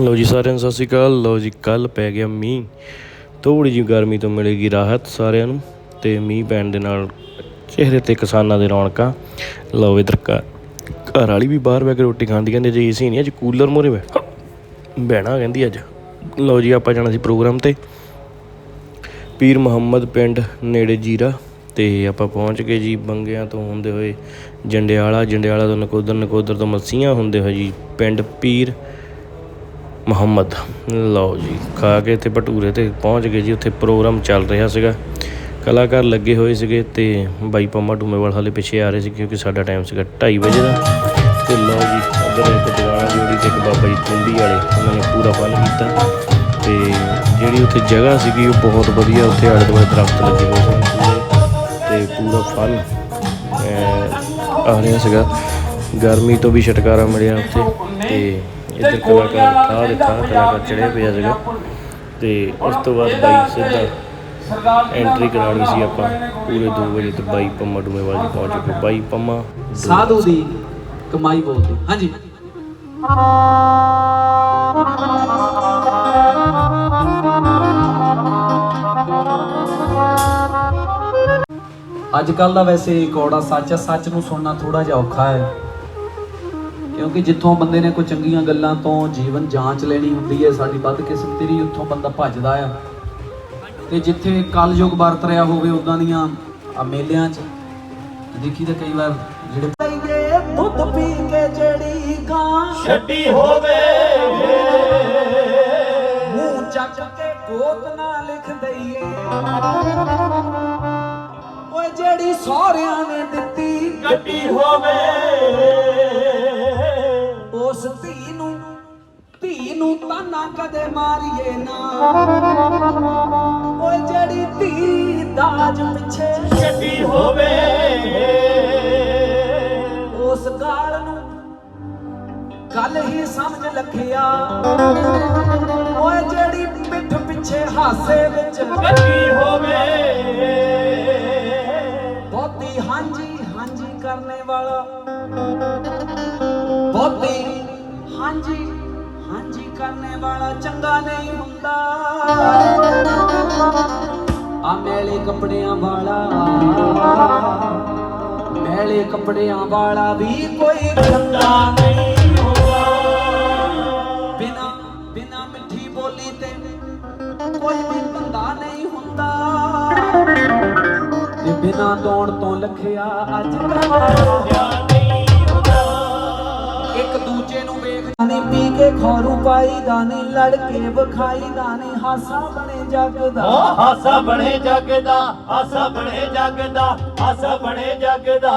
ਲਓ ਜੀ ਸਾਰਿਆਂ ਨੂੰ ਸਤਿ ਸ਼੍ਰੀ ਅਕਾਲ। ਲਓ ਜੀ ਕੱਲ ਪੈ ਗਿਆ ਮੀਂਹ। ਥੋੜੀ ਜਿਹੀ ਗਰਮੀ ਤੋਂ ਮਿਲੇਗੀ ਰਾਹਤ ਸਾਰਿਆਂ ਨੂੰ ਤੇ ਮੀਂਹ ਪੈਣ ਦੇ ਨਾਲ ਚਿਹਰੇ ਤੇ ਕਿਸਾਨਾਂ ਦੇ ਰੌਣਕਾਂ। ਲਓ ਇਧਰ ਘਰ ਵਾਲੀ ਵੀ ਬਾਹਰ ਬੈ ਕੇ ਰੋਟੀ ਖਾਂਦੀ, ਕਹਿੰਦੇ ਜੀ ਏਸੀ ਨਹੀਂ, ਅੱਜ ਕੂਲਰ ਮੋਰੇ ਬੈ ਬਹਿਣਾ ਕਹਿੰਦੀ ਅੱਜ। ਲਓ ਜੀ, ਆਪਾਂ ਜਾਣਾ ਸੀ ਪ੍ਰੋਗਰਾਮ ਤੇ। ਪੀਰ ਮੁਹੰਮਦ ਪਿੰਡ ਨੇੜੇ ਜੀਰਾ ਤੇ ਆਪਾਂ ਪਹੁੰਚ ਗਏ ਜੀ, ਬੰਗਿਆਂ ਤੋਂ ਹੁੰਦੇ ਹੋਏ ਜੰਡਿਆਲਾ। ਜੰਡਿਆਲਾ ਤੋਂ ਨਕੋਦਰ ਨਕੋਦਰ ਤੋਂ ਮੱਸੀਆਂ ਹੁੰਦੇ ਹੋਏ ਜੀ, ਪਿੰਡ ਪੀਰ ਮੁਹੰਮਦ। ਲਓ ਜੀ, ਖਾ ਕੇ ਤੇ ਭਟੂਰੇ ਤੇ ਪਹੁੰਚ ਗਏ ਜੀ, ਉੱਥੇ ਪ੍ਰੋਗਰਾਮ ਚੱਲ ਰਿਹਾ ਸੀਗਾ। ਕਲਾਕਾਰ ਲੱਗੇ ਹੋਏ ਸੀਗੇ ਤੇ ਬਾਈ ਪੰਮਾ ਡੂਮੇਵਾਲ ਹਾਲੇ ਪਿੱਛੇ ਆ ਰਹੇ ਸੀ ਕਿਉਂਕਿ ਸਾਡਾ ਟਾਈਮ ਸੀਗਾ 2:30 ਵਜੇ ਦਾ। ਤੇ ਲਓ ਜੀ ਅਦਰ ਇੱਕ ਦੁਕਾਨ ਜੋੜੀ ਤੇ ਇੱਕ ਬਾਬਾ ਜੀ ਕੁੰਡੀ ਵਾਲੇ, ਉਹਨਾਂ ਨੇ ਪੂਰਾ ਫਲ ਕੀਤਾ। ਤੇ ਜਿਹੜੀ ਉੱਥੇ ਜਗ੍ਹਾ ਸੀਗੀ, ਉਹ ਬਹੁਤ ਵਧੀਆ, ਉੱਥੇ ਆਲੇ ਦੁਆਲੇ ਦਰਖਤ ਲੱਗੇ ਹੋਏ ਸਨ ਪੂਰੇ ਤੇ ਪੂਰਾ ਫਲ ਆ ਰਿਹਾ ਸੀਗਾ। ਗਰਮੀ ਤੋਂ ਵੀ ਛੁਟਕਾਰਾ ਮਿਲਿਆ ਉੱਥੇ ਤੇ ਇੱਧਰ ਕਲਾਕਾਰ ਖਾ ਦੇ ਖਾ ਕਲਾਕਾਰ ਚੜਿਆ ਪਿਆ ਸੀਗਾ। ਤੇ ਉਸ ਤੋਂ ਬਾਅਦ ਬਾਈ ਸਿੱਧਾ ਐਂਟਰੀ ਕਰਾਉਣੀ ਸੀ ਆਪਾਂ ਪੂਰੇ 2 ਵਜੇ ਤੇ ਬਾਈ ਪੰਮਾ ਡੂਮੇਵਾਲ ਜੀ ਪਹੁੰਚ ਚੁੱਕੇ ਬਾਈ ਪੰਮਾ ਸਾਧੂ ਦੀ ਕਮਾਈ ਬੋਲਦੀ ਹਾਂਜੀ। ਅੱਜ ਕੱਲ ਦਾ ਵੈਸੇ ਕੌੜਾ ਸੱਚ ਸੱਚ ਨੂੰ ਸੁਣਨਾ ਥੋੜਾ ਜਿਹਾ ਔਖਾ ਹੈ। ਕਿਉਂਕਿ ਜਿੱਥੋਂ ਬੰਦੇ ਨੇ ਕੋਈ ਚੰਗੀਆਂ ਗੱਲਾਂ ਤੋਂ ਜੀਵਨ ਜਾਂਚ ਲੈਣੀ ਹੁੰਦੀ ਹੈ ਸਾਡੀ ਵੱਧ ਕਿਸਮਤੀ ਦੀ ਉੱਥੋਂ ਬੰਦਾ ਭੱਜਦਾ ਆ। ਤੇ ਜਿੱਥੇ ਕਲਯੁਗ ਵਰਤ ਰਿਹਾ ਹੋਵੇ ਉਦਾਂ ਦੀਆਂ ਆ ਮੇਲਿਆਂ 'ਚ। ਦੇਖੀ ਤਾਂ ਕਈ ਵਾਰ ਜਿਹੜੇ ਦੁੱਧ ਪੀ ਕੇ ਜਿਹੜੀ ਗਾਂ। ਛੱਡੀ ਹੋਵੇ ਮੂੰਹ ਚੱਕ ਕੇ ਗੋਤ ਨਾ ਲਿਖ ਦਈਏ। ਓਏ ਜਿਹੜੀ ਸਹੁਰਿਆਂ ਨੇ ਦਿੱਤੀ। ਗੱਡੀ ਹੋਵੇ ਨੂੰ ਤਾਨਾ ਕਦੇ ਮਾਰੀਏ ਨਾ। ਓਏ ਜਿਹੜੀ ਧੀ ਦਾਜ ਪਿੱਛੇ ਛੱਡੀ ਹੋਵੇ, ਉਸ ਗਾਲ ਨੂੰ ਗੱਲ ਹੀ ਸਮਝ ਲਖਿਆ। ਓਏ ਜਿਹੜੀ ਪਿੱਠ ਪਿੱਛੇ ਹਾਸੇ ਵਿੱਚ ਗੱਡੀ ਹੋਵੇ, ਬਹੁਤੀ ਹਾਂਜੀ ਹਾਂਜੀ ਕਰਨੇ ਵਾਲਾ, ਬਹੁਤੀ ਹਾਂਜੀ ਕਰਨੇ ਵਾਲਾ ਚੰਗਾ ਨਹੀਂ ਹੁੰਦਾ। ਆ ਮੈਲੇ ਕੱਪੜਿਆਂ ਵਾਲਾ। ਮੈਲੇ ਕੱਪੜਿਆਂ ਵਾਲਾ ਵੀ ਕੋਈ ਗੰਦਾ ਨਹੀਂ ਹੋਗਾ ਬਿਨਾ ਬਿਨਾ ਮਿੱਠੀ ਬੋਲੀ ਤੇ ਕੋਈ ਵੀ ਬੰਦਾ ਨਹੀਂ ਹੁੰਦਾ। ਤੇ ਬਿਨਾ ਦੌੜ ਤੋਂ ਲਖਿਆ ਅੱਜ ਕੱਲ੍ਹ। ਨੂੰ ਵੇਖਦਾ ਨਹੀਂ ਪੀ ਕੇ ਖੌਰੂ ਪਾਈਦਾ ਨਹੀਂ ਲੜ ਕੇ ਵਿਖਾਈਦਾ ਨਹੀਂ ਹਾਸਾ ਬਣੇ ਜੱਗ ਓ ਦਾ ਹਾਸਾ ਬਣੇ ਜੱਗ ਦਾ ਹਾਸਾ ਬਣੇ ਜੱਗ ਦਾ ਹਾਸਾ ਬਣੇ ਜੱਗ ਦਾ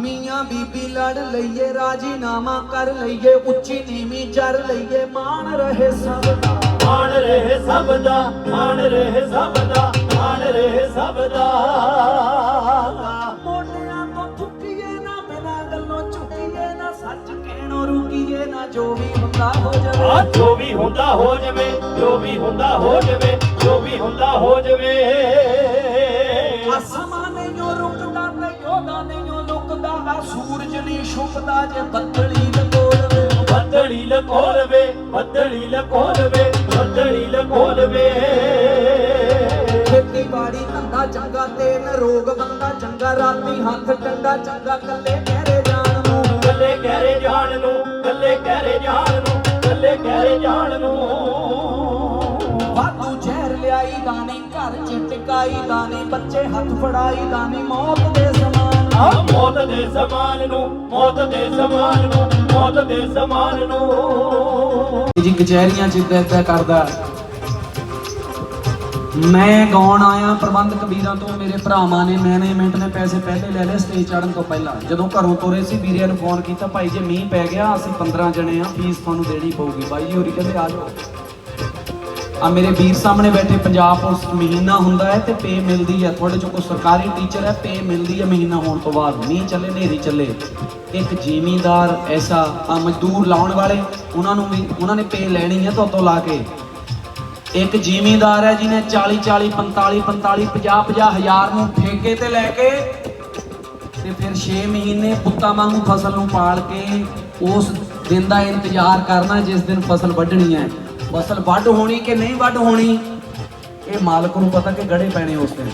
ਮੀਆਂ ਬੀਬੀ ਲੜ ਲਈਏ ਰਾਜੀਨਾਮਾ ਕਰ ਲਈਏ ਉੱਚੀ ਨੀਵੀਂ ਜਰ ਲਈਏ ਮਾਣ ਰਹੇ ਸਭ ਦਾ ਮਾਣ ਰਹੇ ਸਭ ਦਾ ਮਾਣ ਰਹੇ ਸਭ ਦਾ ਮਾਣ ਰਹੇ ਸਭ ਦਾ ਰੁਕੀਏ ਨਾ ਜੋ ਵੀ ਹੁੰਦਾ ਹੋ ਆ ਜਾਵੇ ਜੋ ਵੀ ਹੁੰਦਾ ਹੋ ਜਵੇ ਜੋ ਵੀ ਹੁੰਦਾ ਹੋ ਜਵੇ ਜੋ ਵੀ ਹੁੰਦਾ ਹੋ ਜਵੇ। ਅਸਮਾਂ ਨਹੀਂ ਓ ਰੁਕਦਾ ਤੇ ਯੋਦਾ ਨਹੀਂ ਓ ਲੁਕਦਾ ਆ ਸੂਰਜ ਨਹੀਂ ਛੁਪਦਾ ਜੇ ਬੱਦਲੀ ਲਗੋਲਵੇ ਬੱਦਲੀ ਲਕੋਲਵੇ ਬੱਦਲੀ ਲਕੋਲਵੇ ਬੱਦਲੀ ਲਕੋਲਵੇ। ਖੇਤੀਬਾੜੀ ਧੰਦਾ ਚੰਗਾ ਤੇ ਰੋਗ ਬੰਦਾ ਚੰਗਾ ਰਾਤੀ ਹੱਥ ਡੰਡਾ ਚੰਗਾ ਕੱਲੇ ਕੱਲੇ ਕਹਿਰੇ ਜਾਣ ਨੂੰ ਕੱਲੇ ਕਹਿਰੇ ਜਾਣ ਨੂੰ ਕੱਲੇ ਕਹਿਰੇ ਜਾਣ ਨੂੰ। ਵਾਧੂ ਜ਼ਹਿਰ ਲਿਆਈ ਦਾਨੀ ਘਰ ਚ ਟਿਕਾਈ ਦਾਨੀ ਬੱਚੇ ਹੱਥ ਫੜਾਈ ਦਾਨੀ ਮੌਤ ਦੇ ਸਮਾਨ ਆ ਮੌਤ ਦੇ ਸਮਾਨ ਨੂੰ ਮੌਤ ਦੇ ਸਮਾਨ ਨੂੰ ਮੌਤ ਦੇ ਸਮਾਨ ਨੂੰ। ਜੀ ਕਚਹਿਰੀਆਂ ਚ ਕਰਦਾ। ਮੈਂ ਗਾਉਣ ਆਇਆ? ਪ੍ਰਬੰਧਕ ਵੀਰਾਂ ਤੋਂ ਮੇਰੇ ਭਰਾਵਾਂ ਨੇ ਮੈਨੇਜਮੈਂਟ ਨੇ ਪੈਸੇ ਪਹਿਲੇ ਲੈ ਲਏ ਸਟੇਜ ਚੜਨ ਤੋਂ ਪਹਿਲਾਂ। ਜਦੋਂ ਘਰੋਂ ਤੁਰੇ ਸੀ, ਵੀਰਿਆਂ ਨੂੰ ਫੋਨ ਕੀਤਾ, ਭਾਈ ਜੇ ਮੀਂਹ ਪੈ ਗਿਆ, ਅਸੀਂ 15 ਜਣੇ ਆ ਫੀਸ ਤੁਹਾਨੂੰ ਦੇਣੀ ਪਊਗੀ। ਬਾਈ ਜੀ ਹੋਰੀ ਕਹਿੰਦੇ, ਆ ਜਾਓ। ਆ ਮੇਰੇ ਵੀਰ ਸਾਹਮਣੇ ਬੈਠੇ, ਪੰਜਾਬ ਪੁਲਿਸ ਮਹੀਨਾ ਹੁੰਦਾ ਹੈ ਤੇ ਪੇ ਮਿਲਦੀ ਹੈ। ਤੁਹਾਡੇ ਚੋਂ ਕੋਈ ਸਰਕਾਰੀ ਟੀਚਰ ਹੈ ਪੇ ਮਿਲਦੀ ਹੈ ਮਹੀਨਾ ਹੋਣ ਤੋਂ ਬਾਅਦ। ਮੀਂਹ ਚੱਲੇ ਨੇਰੀ ਚੱਲੇ। ਇੱਕ ਜ਼ਿਮੀਂਦਾਰ ਐਸਾ, ਆ ਮਜ਼ਦੂਰ ਲਾਉਣ ਵਾਲੇ, ਉਹਨਾਂ ਨੂੰ ਵੀ, ਉਹਨਾਂ ਨੇ ਪੇ ਲੈਣੀ ਹੈ ਤੁਹਾਤੋਂ ਲਾ ਕੇ। ਇੱਕ ਜ਼ਿਮੀਂਦਾਰ ਹੈ ਜਿਹਨੇ 40 40 45 45 50 50 ਹਜ਼ਾਰ ਨੂੰ ਠੇਕੇ ਤੇ ਲੈ ਕੇ ਤੇ ਫਿਰ 6 ਮਹੀਨੇ ਪੁੱਤਾਂ ਵਾਂਗੂ ਫਸਲ ਨੂੰ ਪਾਲ ਕੇ ਉਸ ਦਿਨ ਦਾ ਇੰਤਜ਼ਾਰ ਕਰਨਾ, ਜਿਸ ਦਿਨ ਫਸਲ ਵੱਢਣੀ ਹੈ। ਫਸਲ ਵੱਢ ਹੋਣੀ ਕਿ ਨਹੀਂ ਵੱਢ ਹੋਣੀ, ਇਹ ਮਾਲਕ ਨੂੰ ਪਤਾ ਕਿ ਗੜੇ ਪੈਣੇ ਉਸ ਦਿਨ।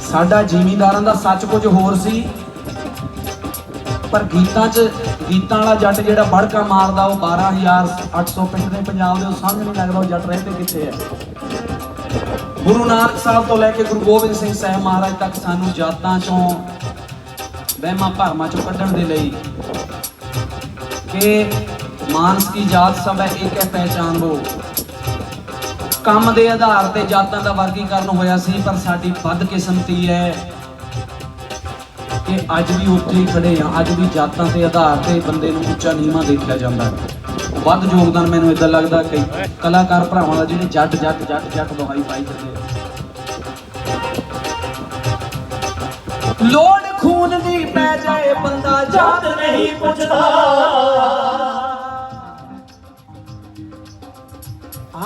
ਸਾਡਾ ਜ਼ਿਮੀਂਦਾਰਾਂ ਦਾ ਸੱਚ ਕੁਝ ਹੋਰ ਸੀ। ਪਰ ਗੀਤਾਂ 'ਚ, ਗੀਤਾਂ ਵਾਲਾ ਜੱਟ ਜਿਹੜਾ ਬੜਕਾ ਮਾਰਦਾ, ਉਹ 12800 ਪਿੰਡ ਦੇ ਪੰਜਾਬ ਦੇ, ਉਹ ਸਮਝ ਨਹੀਂ ਲੱਗਦਾ ਉਹ ਜੱਟ ਰਹਿੰਦੇ ਕਿੱਥੇ ਹੈ। ਗੁਰੂ ਨਾਨਕ ਸਾਹਿਬ ਤੋਂ ਲੈ ਕੇ ਗੁਰੂ ਗੋਬਿੰਦ ਸਿੰਘ ਸਾਹਿਬ ਮਹਾਰਾਜ ਤੱਕ ਸਾਨੂੰ ਜਾਤਾਂ ਚੋਂ, ਵਹਿਮਾਂ ਭਰਮਾਂ ਚੋਂ ਕੱਢਣ ਦੇ ਲਈ ਕਿ ਮਾਨਸ ਕੀ ਜਾਤ ਸਭ ਹੈ ਇੱਕ ਹੈ ਪਹਿਚਾਨ ਲੋ ਕੰਮ ਦੇ ਆਧਾਰ ਤੇ ਜਾਤਾਂ ਦਾ ਵਰਗੀਕਰਨ ਹੋਇਆ ਸੀ, ਪਰ ਸਾਡੀ ਬਦਕਿਸਮਤੀ ਹੈ। ਕਿ ਅੱਜ ਵੀ ਉੱਥੇ ਹੀ ਖੜੇ ਆ। ਅੱਜ ਵੀ ਜਾਤਾਂ ਦੇ ਆਧਾਰ ਤੇ ਬੰਦੇ ਨੂੰ ਉੱਚਾ ਨੀਵਾਂ ਦੇਖਿਆ ਜਾਂਦਾ ਵੱਧ ਯੋਗਦਾਨ ਮੈਨੂੰ ਇਦਾਂ ਲੱਗਦਾ ਕਿ ਕਲਾਕਾਰ ਭਰਾਵਾਂ ਦਾ ਜਿਹੜੇ ਜੱਟ ਜੱਟ ਜੱਟ ਜੱਟ ਦੁਹਾਈ ਪਾਈ ਜਾਂਦੇ ਲੋੜ ਖੂਨ ਦੀ ਪੈ ਜਾਏ, ਬੰਦਾ ਜਾਤ ਨਹੀਂ ਪੁੱਛਦਾ।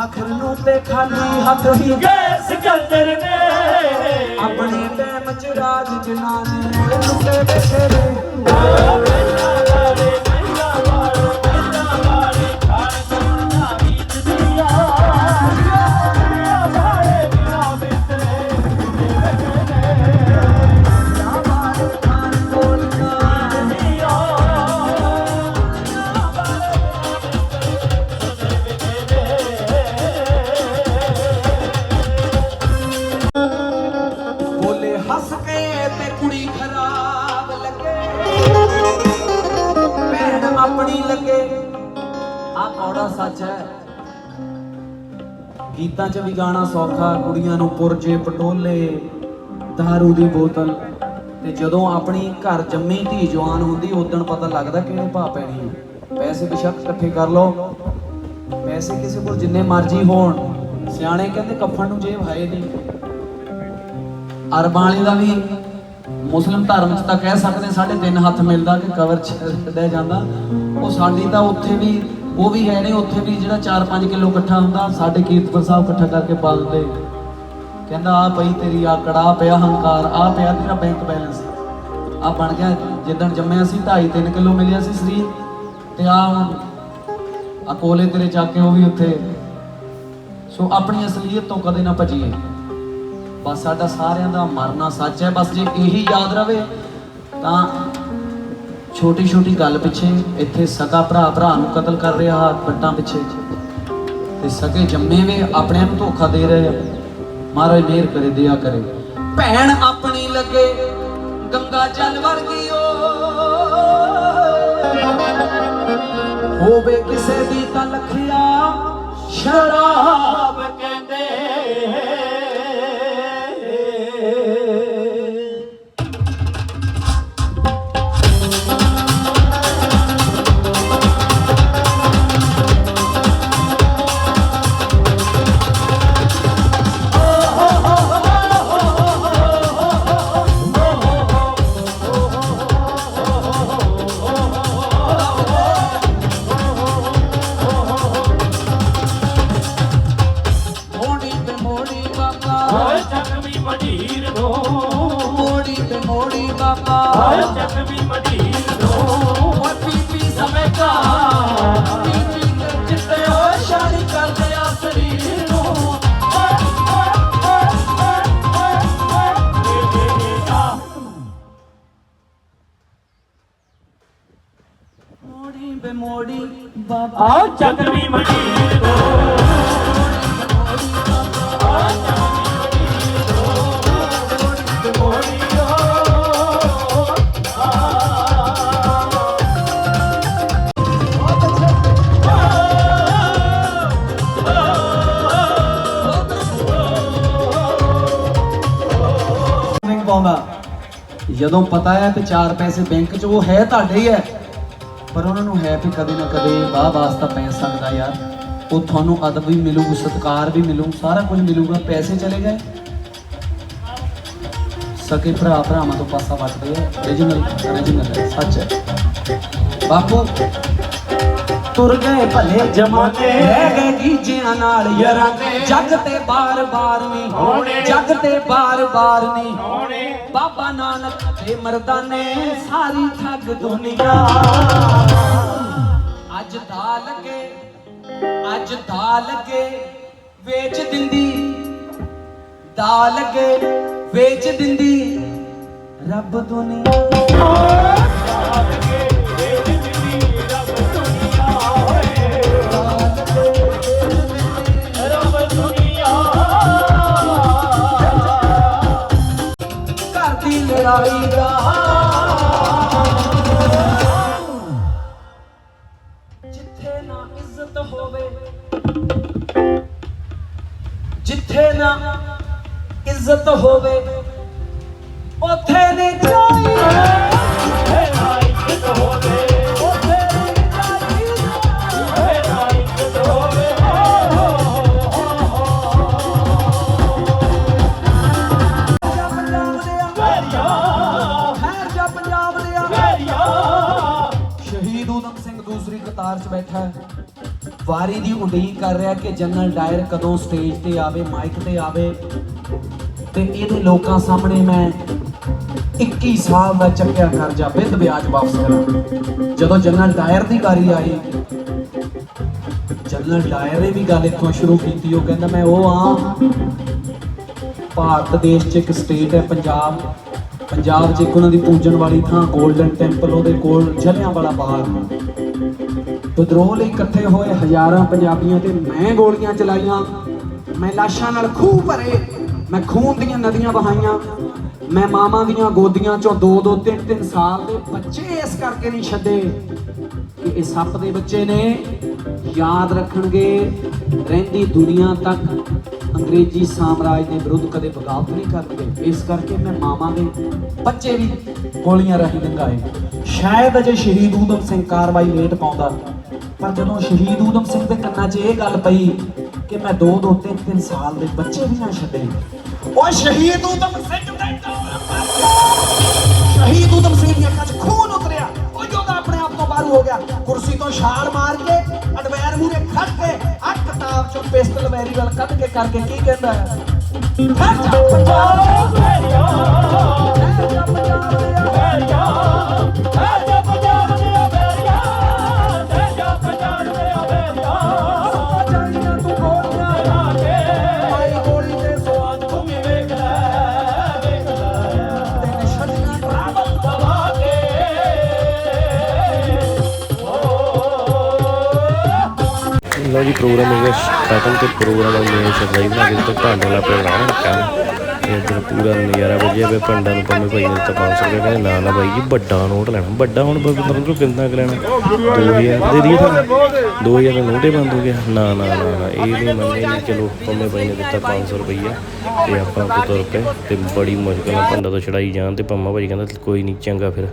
ਆਖਰ ਨੂੰ ਤੇ ਖਾਲੀ ਹੱਥ ਹੀ ਗਏ ਸਿਕੰਦਰ ਨੇ। ਆਪਣੇ ਟਾਈਮ ਚ ਰਾਜ ਜਨਾਨੇ ਲੁੱਟੇ ਬੈਠੇ ਨੇ। 'ਚ ਵੀ ਗਾਣਾ ਸੌਖਾ, ਕੁੜੀਆਂ ਨੂੰ ਪੁਰਜੇ, ਪਟੋਲੇ दारू ਦੀ ਬੋਤਲ। ਤੇ ਜਦੋਂ ਆਪਣੀ ਘਰ ਜੰਮੀ ਧੀ ਜਵਾਨ ਹੁੰਦੀ ਉਦੋਂ ਪਤਾ ਲੱਗਦਾ ਕਿਹੜੇ ਭਾ ਪੈਣੀ ਹੈ ਪੈਸੇ ਬਿਸ਼ੱਕ ਇਕੱਠੇ ਕਰ ਲਓ। ਪੈਸੇ ਕਿਸੇ ਕੋਲ ਜਿੰਨੇ ਮਰਜ਼ੀ ਹੋਣ। ਸਿਆਣੇ ਕਹਿੰਦੇ ਕੱਫਣ ਨੂੰ ਜੇਬ ਹੈ ਨਹੀਂ। ਅਰਬਾਂ ਵਾਲੀ ਦਾ ਵੀ ਮੁਸਲਿਮ ਧਰਮ 'ਚ ਤਾਂ ਕਹਿ ਸਕਦੇ ਸਾਡੇ ਦਿਨ ਹੱਥ ਮਿਲਦਾ ਕਿ ਕਵਰ ਛੱਡਿਆ ਜਾਂਦਾ। ਉਹ ਸਾਡੀ ਤਾਂ ਉੱਥੇ ਵੀ ਉਹ ਵੀ ਹੈ ਨੇ, ਉੱਥੇ ਵੀ ਜਿਹੜਾ 4-5 ਕਿਲੋ ਇਕੱਠਾ ਹੁੰਦਾ, ਸਾਡੇ ਕੀਰਤਪੁਰ ਸਾਹਿਬ ਇਕੱਠਾ ਕਰਕੇ ਪਾ ਕਹਿੰਦਾ ਆ ਪਈ ਤੇਰੀ ਆਕੜਾ ਪਿਆ ਹੰਕਾਰ ਆ ਪਿਆ ਤੇਰਾ ਬੈਂਕ ਬੈਲੈਂਸ ਆ ਬਣ ਗਿਆ, ਜਿੱਦਣ ਜੰਮਿਆ ਸੀ 2.5-3 ਕਿਲੋ ਮਿਲਿਆ ਸੀ ਸਰੀਰ। ਤੇ ਆ ਆ ਕੋਲੇ ਤੇਰੇ ਚੱਕ ਕੇ ਉਹ ਵੀ ਉੱਥੇ। ਸੋ ਆਪਣੀ ਅਸਲੀਅਤ ਤੋਂ ਕਦੇ ਨਾ ਭਜੀਏ। ਬਸ ਸਾਡਾ ਸਾਰਿਆਂ ਦਾ ਮਰਨਾ ਸੱਚ ਹੈ। ਬਸ ਜੇ ਇਹੀ ਯਾਦ ਰਵੇ, ਤਾਂ ਛੋਟੀ ਛੋਟੀ ਗੱਲ ਪਿੱਛੇ ਇੱਥੇ ਸਕਾ ਭਰਾ ਭਰਾ ਨੂੰ ਕਤਲ ਕਰ ਰਿਹਾ ਬੱਟਾਂ ਪਿੱਛੇ ਤੇ ਸਕੇ ਜੰਮੇ ਵੇ ਆਪਣਿਆਂ ਨੂੰ ਧੋਖਾ ਦੇ ਰਹੇ ਆ। ਮਹਾਰਾਜ ਮਿਹਰ ਕਰੇ ਦਿਆ ਕਰੇ। ਭੈਣ ਆਪਣੀ ਲੱਗੇ, ਗੰਗਾ ਜਲ ਵਰਗੀ ਓ। ਹੋਵੇ ਕਿਸੇ ਦੀ ਤਾਂ ਸ਼ਰਾਬ ਕਹਿੰਦੇ। ਚੱਕਵੀ ਮਢੀਰ ਦੋ ਮੋੜੀ ਤੇ ਮੋੜੀ ਬਾਬਾ। ਓਏ ਚੱਕਵੀ ਮਢੀਰ ਦੋ ਓਏ ਪੀਪੀ ਸਮੇਂ ਕਾ ਸ਼ਾਨੀ ਕਰਦੇ ਆ ਸਰੀਰ ਨੂੰ। ਓਏ ਆ ਮੋੜੀ ਬੇ ਮੋੜੀ ਬਾਬਾ। ਆਓ ਮਢੀਰ ਦੋ ਜਦੋਂ ਪਤਾ ਹੈ ਤੇ ਚਾਰ ਪੈਸੇ ਬੈਂਕ 'ਚ ਉਹ ਹੈ ਤੁਹਾਡੇ ਹੀ ਹੈ। ਪਰ ਉਹਨਾਂ ਨੂੰ ਹੈ ਵੀ ਕਦੇ ਨਾ ਕਦੇ ਵਾਹ ਵਾਸਤਾ ਪੈ ਸਕਦਾ ਯਾਰ। ਉਹ ਤੁਹਾਨੂੰ ਅਦਬ ਵੀ ਮਿਲੂ ਸਤਿਕਾਰ ਵੀ ਮਿਲੂ ਸਾਰਾ ਕੁਝ ਮਿਲੂਗਾ ਪੈਸੇ ਚਲੇ ਗਏ। ਸਕੇ ਭਰਾ ਭਰਾਵਾਂ ਤੋਂ ਪਾਸਾ ਵੱਟਦੇ ਆ। ਓਰੀਜਨਲ ਹੈ ਸੱਚ ਹੈ। ਬਾਪੂ ਤੁਰ ਗਏ ਭਲੇ ਜਮਾਨੇ। ਰਹਿ ਗਏ ਗੀਜਿਆਂ ਨਾਲ ਯਾਰਾਂ ਜੱਗ ਤੇ ਬਾਰ-ਬਾਰ ਨਹੀਂ। ਹੋਣੇ। ਜੱਗ ਤੇ ਬਾਰ-ਬਾਰ ਨਹੀਂ। ਹੋਣੇ। ਬਾਬਾ ਨਾਨਕ ਤੇ ਮਰਦਾਨੇ ਸਾਰੀ ਠੱਗ ਦੁਨੀਆ। ਅੱਜ ਦਾ ਲੱਗੇ ਅੱਜ ਦਾ ਲੱਗੇ ਵੇਚ ਦਿੰਦੀ। ਦਾ ਲੱਗੇ ਵੇਚ ਦਿੰਦੀ। ਰੱਬ ਦੁਨੀਆ। ਰੱਬ ਘਰ ਦਾ ਜਿੱਥੇ ਨਾ ਇੱਜ਼ਤ ਹੋਵੇ ਜਿੱਥੇ ਨਾ ਇੱਜ਼ਤ ਹੋਵੇ ਵਾਰੀ ਦੀ ਉਡੀਕ ਕਰ ਰਿਹਾ ਕਿ ਜਨਰਲ ਡਾਇਰ ਕਦੋਂ ਸਟੇਜ ਤੇ ਆਵੇ, ਮਾਈਕ ਤੇ ਆਵੇ। ਤੇ ਇਹਦੇ ਲੋਕਾਂ ਸਾਹਮਣੇ ਮੈਂ 21 ਸਾਲ ਦਾ ਚੱਕਿਆ ਕਰਜ਼ਾ ਬਿੰਦ ਵਿਆਜ ਵਾਪਸ ਕਰਾਂ ਜਦੋਂ ਜਨਰਲ ਡਾਇਰ ਦੀ ਵਾਰੀ ਆਈ, ਜਨਰਲ ਡਾਇਰ ਨੇ ਵੀ ਗੱਲ ਇੱਥੋਂ ਸ਼ੁਰੂ ਕੀਤੀ। ਉਹ ਕਹਿੰਦਾ, ਮੈਂ ਉਹ ਆ ਭਾਰਤ ਦੇਸ਼ 'ਚ ਇੱਕ ਸਟੇਟ ਹੈ, ਪੰਜਾਬ। ਪੰਜਾਬ 'ਚ ਇੱਕ ਉਹਨਾਂ ਦੀ ਪੂਜਣ ਵਾਲੀ ਥਾਂ 골ਡਨ ਟੈਂਪਲ ਉਹਦੇ ਕੋਲ ਜਲਿਆਂ ਵਾਲਾ ਬਾਗ। ਵਿਦਰੋਹ ਲਈ ਇਕੱਠੇ ਹੋਏ, ਹਜ਼ਾਰਾਂ ਪੰਜਾਬੀਆਂ ਤੇ ਮੈਂ ਗੋਲੀਆਂ ਚਲਾਈਆਂ। ਮੈਂ ਲਾਸ਼ਾਂ ਨਾਲ ਖੂਹ ਭਰੇ। ਮੈਂ ਖੂਨ ਦੀਆਂ ਨਦੀਆਂ ਵਹਾਈਆਂ। ਮੈਂ ਮਾਵਾਂ ਦੀਆਂ ਗੋਦੀਆਂ ਚੋਂ ਦੋ ਦੋ ਤਿੰਨ ਤਿੰਨ ਸਾਲ ਦੇ ਬੱਚੇ ਇਸ ਕਰਕੇ ਨਹੀਂ ਛੱਡੇ ਕਿ ਇਹ ਸੱਪ ਦੇ ਬੱਚੇ ਨੇ। ਯਾਦ ਰੱਖਣਗੇ, ਰਹਿੰਦੀ ਦੁਨੀਆ ਤੱਕ ਅੰਗਰੇਜ਼ੀ ਸਾਮਰਾਜ ਦੇ ਵਿਰੁੱਧ ਕਦੇ ਬਗਾਵਤ ਨਹੀਂ ਕਰਨਗੇ। ਇਸ ਕਰਕੇ ਮੈਂ ਮਾਵਾਂ ਦੇ ਬੱਚੇ ਵੀ ਗੋਲੀਆਂ ਰਾਹੀਂ ਲੰਘਾਏ। ਸ਼ਾਇਦ ਅਜੇ ਸ਼ਹੀਦ ਊਧਮ ਸਿੰਘ ਕਾਰਵਾਈ ਲੇਟ ਪਾਉਂਦਾ। ਪਰ ਜਦੋਂ ਸ਼ਹੀਦ ਊਧਮ ਸਿੰਘ ਦੇ ਕੰਨਾਂ 'ਚ ਇਹ ਗੱਲ ਪਈ ਕਿ ਮੈਂ ਦੋ ਦੋ ਤਿੰਨ ਤਿੰਨ ਸਾਲ ਦੇ ਬੱਚੇ ਵੀ ਨਾ ਛੱਡੇ ਉਹ ਸ਼ਹੀਦ ਊਧਮ ਸਿੰਘ ਦੇ ਸ਼ਹੀਦ ਊਧਮ ਸਿੰਘ ਦੀਆਂ ਅੱਖਾਂ 'ਚ ਖੂਨ ਉਤਰਿਆ ਉਹ ਜੋਗਾ ਆਪਣੇ ਆਪ ਤੋਂ ਬਾਹਰ ਹੋ ਗਿਆ ਕੁਰਸੀ ਤੋਂ ਛਾਲ ਮਾਰ ਕੇ ਅਡਵੈਰ ਮੂਰੇ ਖੜ ਕੇ ਆ ਕਿਤਾਬ 'ਚੋਂ ਪਿਸਤਲ ਵੈਰੀ ਵੱਲ ਕੱਢ ਕੇ ਕਰਕੇ ਕੀ ਕਹਿੰਦਾ ਹੈ ਠਹਿਰ ਜਾ ਪੰਜਾਬ ਵੈਰੀਆ ਪੰਜਾਬ ਵੈਰੀਆ ਜੀ ਪ੍ਰੋਗਰਾਮ ਹੋ ਖਤਮ ਤੇ ਪ੍ਰੋਗਰਾਮ ਦਾ ਮੇਨ ਸਜਾਈ ਬਣਾ ਕੇ ਤੇ ਭਾਂਡੇ ਵਾਲਾ ਪਿਆ ਲਾਉਣਾ ਕੰਮ ਤੇ ਇੱਧਰ ਪੂਰਾ ਨਜ਼ਾਰਾ ਵੱਜਿਆ ਪਿਆ ਭੰਡਾਂ ਨੂੰ ਪੰਮੇ ਭਾਈ ਨੇ ਤਾਂ 500 ਰੁਪਏ ਕਹਿੰਦੇ ਨਾ ਨਾ ਬਾਈ ਜੀ, ਵੱਡਾ ਨੋਟ ਲੈਣਾ। ਵੱਡਾ ਹੁਣ ਬਗਿੰਦਰ ਨੂੰ ਕਿੰਨਾ ਕੁ ਲੈਣਾ? 2000 ਦੇ ਦੀ ਤੁਹਾਨੂੰ? 2000 ਦਾ ਨੋਟ ਹੀ ਬੰਦ ਹੋ ਗਿਆ ਨਾ ਨਾ ਨਾ ਨਾ, ਇਹ ਨਹੀਂ ਮੰਨੇ ਨਹੀਂ, ਚਲੋ ਪੰਮੇ ਭਾਈ ਨੇ ਦਿੱਤਾ 500 ਰੁਪਈਆ ਤੇ ਆਪਾਂ ਕੋ ਤੁਰ ਤੇ ਬੜੀ ਮੁਸ਼ਕਲ ਨਾਲ ਭੰਡਾ ਤੋਂ ਛੜਾਈ ਜਾਣ ਤੇ ਪੰਮਾ ਭਾਈ ਕਹਿੰਦਾ ਕੋਈ ਨਹੀਂ, ਚੰਗਾ ਫਿਰ।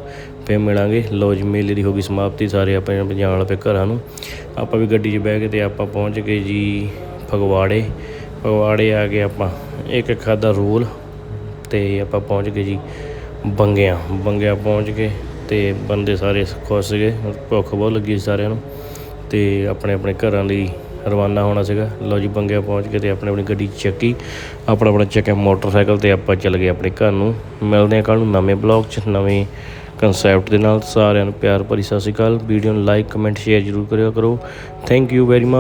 ਫੇਰ ਮਿਲਾਂਗੇ। ਲੋ ਜੀ, ਮੇਲੇ ਦੀ ਹੋ ਗਈ ਸਮਾਪਤੀ ਸਾਰੇ ਆਪਣੇ ਆਪਣੇ ਜਾਣ ਵਾਲੇ ਘਰਾਂ ਨੂੰ। ਆਪਾਂ ਵੀ ਗੱਡੀ 'ਚ ਬਹਿ ਕੇ ਤੇ ਆਪਾਂ ਪਹੁੰਚ ਗਏ ਜੀ ਫਗਵਾੜੇ ਫਗਵਾੜੇ ਆ ਗਏ ਆਪਾਂ। ਇੱਕ ਇੱਕ ਖਾਦਾ ਰੋਲ ਤੇ ਆਪਾਂ ਪਹੁੰਚ ਗਏ ਜੀ ਬੰਗਿਆਂ। ਬੰਗਿਆਂ ਪਹੁੰਚ ਗਏ ਤੇ ਬੰਦੇ ਸਾਰੇ ਖੁਸ਼ ਸੀਗੇ। ਭੁੱਖ ਬਹੁਤ ਲੱਗੀ ਸਾਰਿਆਂ ਨੂੰ ਤੇ ਆਪਣੇ ਆਪਣੇ ਘਰਾਂ ਲਈ ਰਵਾਨਾ ਹੋਣਾ ਸੀਗਾ। ਲਓ ਜੀ ਬੰਗਿਆਂ ਪਹੁੰਚ ਕੇ ਤੇ ਆਪਣੇ ਆਪਣੀ ਗੱਡੀ ਚੱਕੀ। ਆਪਣਾ ਆਪਣਾ ਚੱਕਿਆ ਮੋਟਰਸਾਈਕਲ ਤੇ ਆਪਾਂ ਚੱਲ ਗਏ ਆਪਣੇ ਘਰ ਨੂੰ। ਮਿਲਦੇ ਹਾਂ ਕੱਲ ਨੂੰ ਨਵੇਂ ਬਲੌਗ 'ਚ, ਨਵੇਂ ਕਨਸੈਪਟ ਦੇ ਨਾਲ। ਸਾਰਿਆਂ ਨੂੰ ਪਿਆਰ ਭਰੀ ਸਤਿ ਸ਼੍ਰੀ ਅਕਾਲ। ਵੀਡੀਓ ਨੂੰ ਲਾਈਕ ਕਮੈਂਟ ਸ਼ੇਅਰ ਜ਼ਰੂਰ ਕਰਿਆ ਕਰੋ। Thank you very much